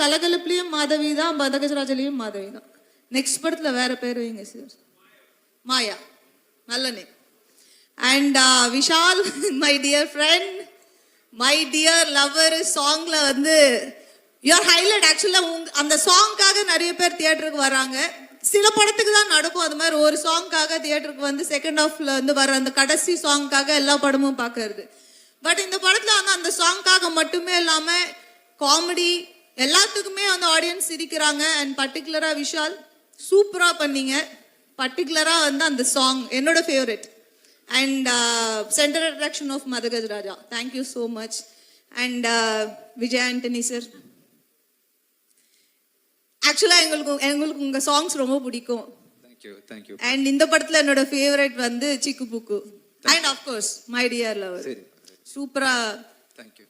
கலகலப்புலயும் மாதவி தான் பதகஜராஜலையும் மாதவி தான் நெக்ஸ்ட் படத்துல வேற பேர் வைங்க சார் மாயா. நல்ல name and uh, Vishal my dear friend my dear lover சாங்ல வந்து யுவர் ஹைலைட் ஆக்சுவலாக உங்க அந்த சாங்க்காக நிறைய பேர் தியேட்டருக்கு வராங்க. சில படத்துக்கு தான் நடக்கும் அது மாதிரி ஒரு சாங்க்காக தியேட்டருக்கு வந்து செகண்ட் ஹாஃப்ல வந்து வர அந்த கடைசி சாங்க்காக எல்லா படமும் பார்க்கறது. பட் இந்த படத்துல வந்து அந்த சாங்க்காக மட்டுமே இல்லாம காமெடி எல்லாத்துக்குமே வந்து ஆடியன்ஸ் சிரிக்கிறாங்க. அண்ட் பர்டிகுலரா விஷால் சூப்பரா பண்ணீங்க. பர்டிகுலரா வந்து அந்த சாங் என்னோட favourite and centre attraction of Madhagaja Raja thank you so much and Vijay Antony sir ஆக்சுவலாக எங்களுக்கு எங்களுக்கு உங்கள் சாங்ஸ் ரொம்ப பிடிக்கும். அண்ட் இந்த படத்தில் என்னோட ஃபேவரட் வந்து Chikku Bukku. And of course my dear lover சூப்பராக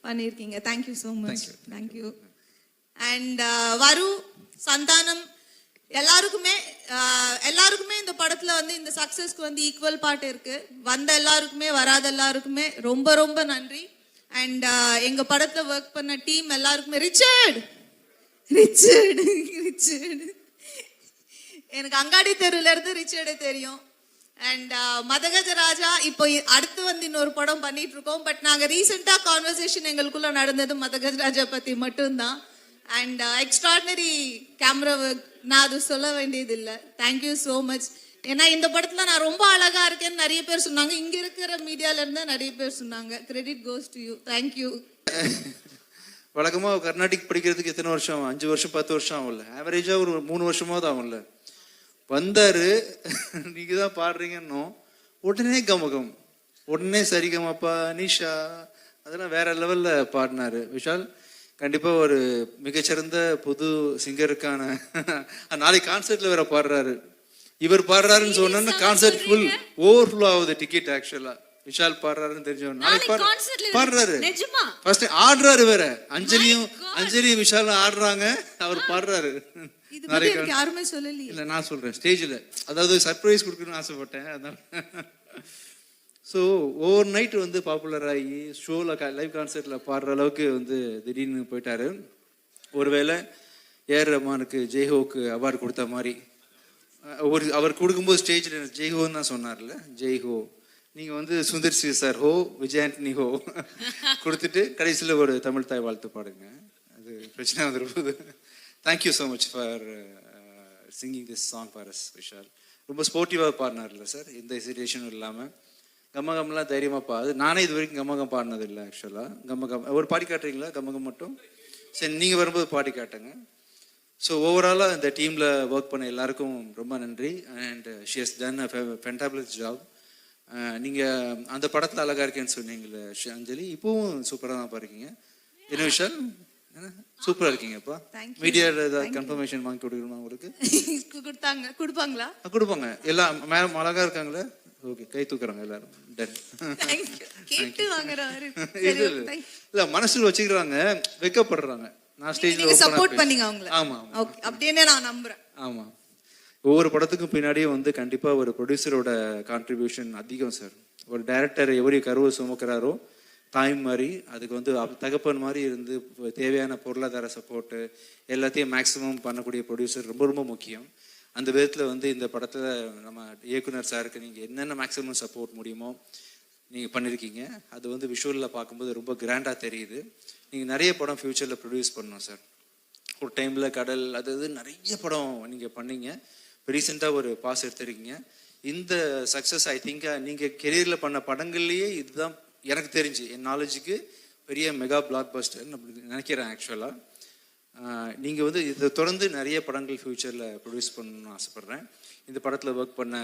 பண்ணியிருக்கீங்க. Thank you so much. Thank you and Varu Santhanam எல்லாருக்குமே uh, எல்லாருக்குமே இந்த படத்தில் வந்து இந்த சக்ஸஸ்க்கு வந்து ஈக்குவல் பார்ட் இருக்குது வந்த எல்லாருக்குமே வராத எல்லாருக்குமே ரொம்ப ரொம்ப நன்றி. அண்ட் uh, எங்கள் படத்தில் ஒர்க் பண்ண டீம் எல்லாருக்குமே ரிச்சர்ட் ரிச்சர்டு ரிச்சர்டு எனக்கு அங்காடி தெருவிலேருந்து இருந்து ரிச்சர்டு தெரியும். அண்ட் uh, மதகஜ ராஜா இப்போ அடுத்து வந்து இன்னொரு படம் பண்ணிட்டு இருக்கோம். பட் நாங்கள் ரீசெண்டாக கான்வர்சேஷன் எங்களுக்குள்ள நடந்தது மதகஜ ராஜா பற்றி மட்டும்தான். அண்ட் எக்ஸ்ட்ராடினரி கேமரா ஒர்க் நான் அது சொல்ல வேண்டியது இல்லை தேங்க்யூ ஸோ மச் ஏன்னா இந்த படத்தில் நான் ரொம்ப அழகா இருக்கேன்னு நிறைய பேர் சொன்னாங்க. இங்கே இருக்கிற மீடியாவிலேருந்து நிறைய பேர் சொன்னாங்க. Credit goes to you thank you வழக்கமாக கர்நாடிக் படிக்கிறதுக்கு எத்தனை வருஷம்? அஞ்சு வருஷம் பத்து வருஷம் ஆகும்ல ஆவரேஜாக ஒரு மூணு வருஷமாவது ஆகும்ல வந்தார். நீங்கள் தான் பாடுறீங்கன்னும். உடனே கமகம். உடனே சரிகமப்பா நிஷா. அதெல்லாம் வேற லெவலில் பாடினாரு. விஷால் கண்டிப்பா ஒரு மிகச்சிறந்த புது சிங்கருக்கான நாளைக்கு கான்சர்ட்ல வேற பாடுறாரு. இவர் பாடுறாருன்னு சொன்னா கான்சர்ட் ஃபுல் ஓவர்ஃப்ளோ ஆகுது டிக்கெட் ஆக்சுவலா விஷால் பாடுறாருன்னு தெரிஞ்சவன். நாளைக்கு பாடுறாரு? ஃபர்ஸ்ட் ஆடுறாரு வேற அஞ்சலியும் அஞ்சலியும் விஷாலும் ஆடுறாங்க. அவர் பாடுறாரு. யாருமே சொல்லலையே. இல்ல நான் சொல்றேன். ஸ்டேஜ்ல அதாவது சர்ப்ரைஸ் கொடுக்கணும்னு ஆசைப்பட்டேன். அதனால ஸோ ஓவர் நைட் வந்து பாப்புலர் ஆகி ஷோவில் லைவ் கான்சர்ட்டில் பாடுற அளவுக்கு வந்து திடீர்னு போயிட்டாரு. ஒருவேளை ஏஆர் ரமானுக்கு ஜெய்ஹோக்கு அவார்டு கொடுத்த மாதிரி ஒரு அவர் கொடுக்கும்போது ஸ்டேஜில் ஜெய்ஹோன்னு தான் சொன்னார்ல ஜெய்ஹோ. நீங்கள் வந்து சுந்தர் சி சார் ஹோ விஜயாண்டனி ஹோ கொடுத்துட்டு கடைசியில் ஒரு தமிழ் தாய் வாழ்த்து பாடுங்க. அது பிரச்சனை வந்துருப்போது thank you so much for singing this song for us Vishal. ரொம்ப ஸ்போர்ட்டிவாக பாடினார்ல சார் எந்த ஹெசிடேஷனும் இல்லாமல் கம்மகம்லாம் தைரியமாக பாடு. நானே இது வரைக்கும் கம்மகம் பாடினது இல்லை ஆக்சுவலாக கம்மகம் ஒரு பாடி காட்டுறீங்களா? கம்மகம் மட்டும்? சரி நீங்கள் வரும்போது பாடி காட்டுங்க. ஸோ ஓவராலாக இந்த டீமில் ஒர்க் பண்ண எல்லாருக்கும் ரொம்ப நன்றி. And she has done fantabulous job நீங்கள் அந்த படத்தில் அழகாக இருக்கேன்னு சொன்னீங்களே அஞ்சலி. இப்போவும் சூப்பராக தான் பாருக்கீங்க என்ன விஷால்? சூப்பராக இருக்கீங்கப்பா. மீடியா ஏதாவது கன்ஃபர்மேஷன் வாங்கி கொடுக்கணுமா உங்களுக்கு? கொடுத்தாங்க. கொடுப்பாங்களா? கொடுப்பாங்க. எல்லாம் மேம் அழகாக இருக்காங்களே? ஓகே கை தூக்குறாங்க எல்லாரும். கேட்டு வாங்குறாரு இல்ல. மனசுல வச்சுக்கிறாங்க வெக்கப்படுறாங்க. நான் ஸ்டேஜ்ல சப்போர்ட் பண்ணீங்க அவங்கள. ஆமா ஓகே அப்படின்னு நான் நம்புறேன். ஆமா. ஒவ்வொரு படத்துக்கும் பின்னாடியும் வந்து கண்டிப்பா ஒரு ப்ரொடியூசரோட கான்ட்ரிபியூஷன் அதிகம் சார் ஒரு டைரக்டர் எவரி கருவை சுமக்கிறாரோ தாய் மாதிரி அதுக்கு வந்து தகப்பன் மாதிரி இருந்து தேவையான பொருளாதார சப்போர்ட்டு எல்லாத்தையும் மேக்ஸிமம் பண்ணக்கூடிய ப்ரொடியூசர் ரொம்ப ரொம்ப முக்கியம். அந்த விதத்தில் வந்து இந்த படத்தில் நம்ம இயக்குனர் சாருக்கு நீங்கள் என்னென்ன மேக்ஸிமம் சப்போர்ட் முடியுமோ நீங்கள் பண்ணியிருக்கீங்க அது வந்து விஷுவலில் பார்க்கும்போது ரொம்ப கிராண்டாக தெரியுது. நீங்கள் நிறைய படம் ஃப்யூச்சரில் ப்ரொடியூஸ் பண்ணணும் சார் ஒரு டைமில் கடல் அது இது நிறைய படம் நீங்கள் பண்ணீங்க. ரீசெண்டாக ஒரு பாஸ் எடுத்திருக்கீங்க. இந்த சக்ஸஸ் ஐ திங்க் நீங்கள் கெரியரில் பண்ண படங்கள்லேயே இதுதான் எனக்கு தெரிஞ்சு. என் நாலேஜுக்கு பெரிய மெகா பிளாக் பஸ்டர்னு நினைக்கிறேன் ஆக்சுவலாக நீங்கள் வந்து இதை தொடர்ந்து நிறைய படங்கள் ஃப்யூச்சரில் ப்ரொடியூஸ் பண்ணணும்னு ஆசைப்பட்றேன். இந்த படத்தில் ஒர்க் பண்ண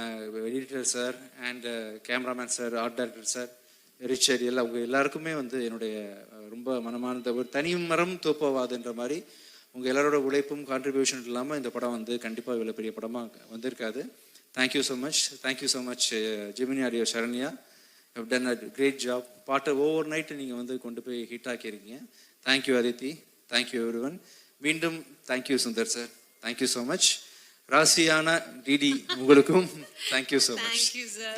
editor sir and cameraman sir art director sir richer எல்லாம் அவங்க எல்லாருக்குமே வந்து என்னுடைய ரொம்ப மனமானந்த ஒரு தனி மரம் தோப்பவாதுன்ற மாதிரி உங்கள் எல்லாரோட உழைப்பும் கான்ட்ரிபியூஷன் இல்லாமல் இந்த படம் வந்து கண்டிப்பாக இவ்வளோ பெரிய படமாக வந்திருக்காது. Thank you so much thank you so much Gemini audio Saranya. Have done a great job பாட்டை ஓவர் நைட்டு நீங்கள் வந்து கொண்டு போய் hit ஆக்கியிருக்கீங்க. Thank you Aditi thank you everyone மீண்டும் thank you Sundar sir thank you so much ராசியான DD உங்களுக்கும் thank you so much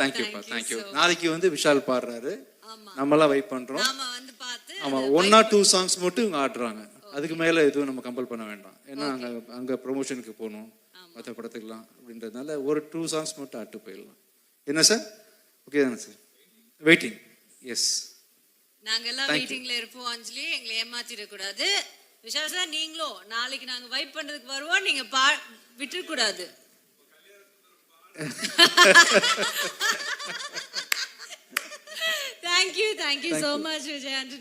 தேங்க்யூப்பா thank you நாளைக்கு வந்து விஷால் பாடுறாரு. நம்மளாம் வெயிட் பண்ணுறோம் ஆமாம் ஒன் ஆர் டூ சாங்ஸ் மட்டும் இவங்க ஆடுறாங்க. அதுக்கு மேலே எதுவும் நம்ம கம்பல் பண்ண வேண்டாம். ஏன்னா அங்கே அங்கே ப்ரொமோஷனுக்கு போகணும். மற்ற படத்துக்கெலாம் அப்படின்றதுனால ஒரு டூ சாங்ஸ் மட்டும் ஆட்டு போயிடலாம். என்ன சார் ஓகே தானே சார் வெயிட்டிங் எஸ் நாங்கெல்லாம் வெயிட்டிங்கில் இருப்போம் அஞ்சலி. எங்களை ஏமாற்றிடக்கூடாது விசாசா நீங்களும் நாளைக்கு நாங்க வைப் பண்றதுக்கு வருவோம் நீங்க பா விட்டுற கூடாது thank you thank you so much Vijay Antony